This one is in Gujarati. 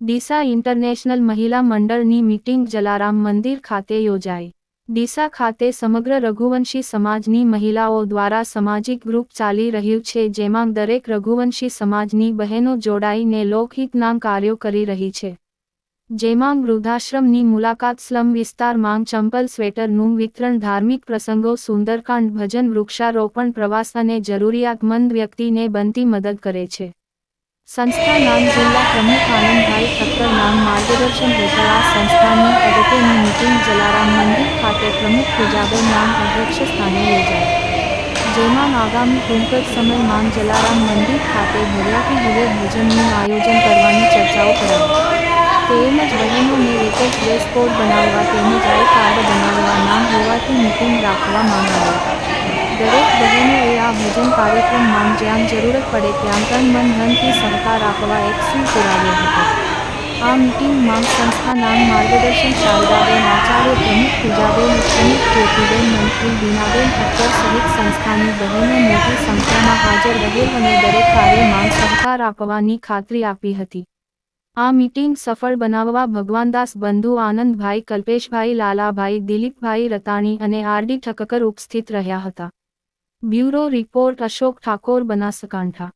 ડીસા ઇન્ટરનેશનલ મહિલા મંડળની મીટિંગ જલારામ મંદિર ખાતે યોજાઈ. ડીસા ખાતે સમગ્ર રઘુવંશી સમાજની મહિલાઓ દ્વારા સામાજિક ગ્રુપ ચાલી રહ્યું છે, જેમાં દરેક રઘુવંશી સમાજની બહેનો જોડાઈને લોકહિતના કાર્યો કરી રહી છે. જેમાં વૃદ્ધાશ્રમની મુલાકાત સ્લમ વિસ્તારમાં ચંપલ સ્વેટરનું વિતરણ, ધાર્મિક પ્રસંગો, સુંદરકાંડ, ભજન, વૃક્ષારોપણ, પ્રવાસ અને જરૂરિયાતમંદ વ્યક્તિને બનતી મદદ કરે છે. સંસ્થા નામ જિલ્લા પ્રમુખ આનંદભાઈ ઠક્કર નામ માર્ગદર્શન હેઠળ આ સંસ્થાની અગત્યની મિટિંગ જલારામ મંદિર ખાતે પ્રમુખ પૂજાબેન નામ અધ્યક્ષ સ્થાને યોજાઈ. જેમાં આગામી ટૂંક સમયમાં જલારામ મંદિર ખાતે ભવ્યાથી ભવ્ય ભોજનનું આયોજન કરવાની ચર્ચાઓ કરાઈ. તેમજ બહેનોને જ ડ્રેસ કોડ બનાવવા તેમજ આઈ કાર્ડ બનાવવા નામ હોવાથી મીટિંગ રાખવામાં આવી દરેક બહેનોએ આ ભજન કાર્યક્રમમાં જ્યાં જરૂરત પડે ત્યાં તન મન ધનથી સહકાર આપવા એક શું પુરાવ્યો હતો. આ મીટિંગમાં સંસ્થાના માર્ગદર્શન શારદાબેન આચાર્ય, પ્રમુખ પૂજાબેન, પ્રમુખ જ્યોતિબેન, મંત્રી બીનાબેન ઠક્કર સહિત સંસ્થાની બહેનો મોટી સંખ્યામાં હાજર રહેલ અને દરેક કાર્યમાં સહકાર આપવાની ખાતરી આપી હતી. આ મીટિંગ સફળ બનાવવા ભગવાનદાસ બંધુ આનંદભાઈ, કલ્પેશભાઈ, લાલાભાઈ, દિલીપભાઈ રતાણી અને આરડી ઠક્કર ઉપસ્થિત રહ્યા હતા. Bureau report Ashok Thakor Banaskantha.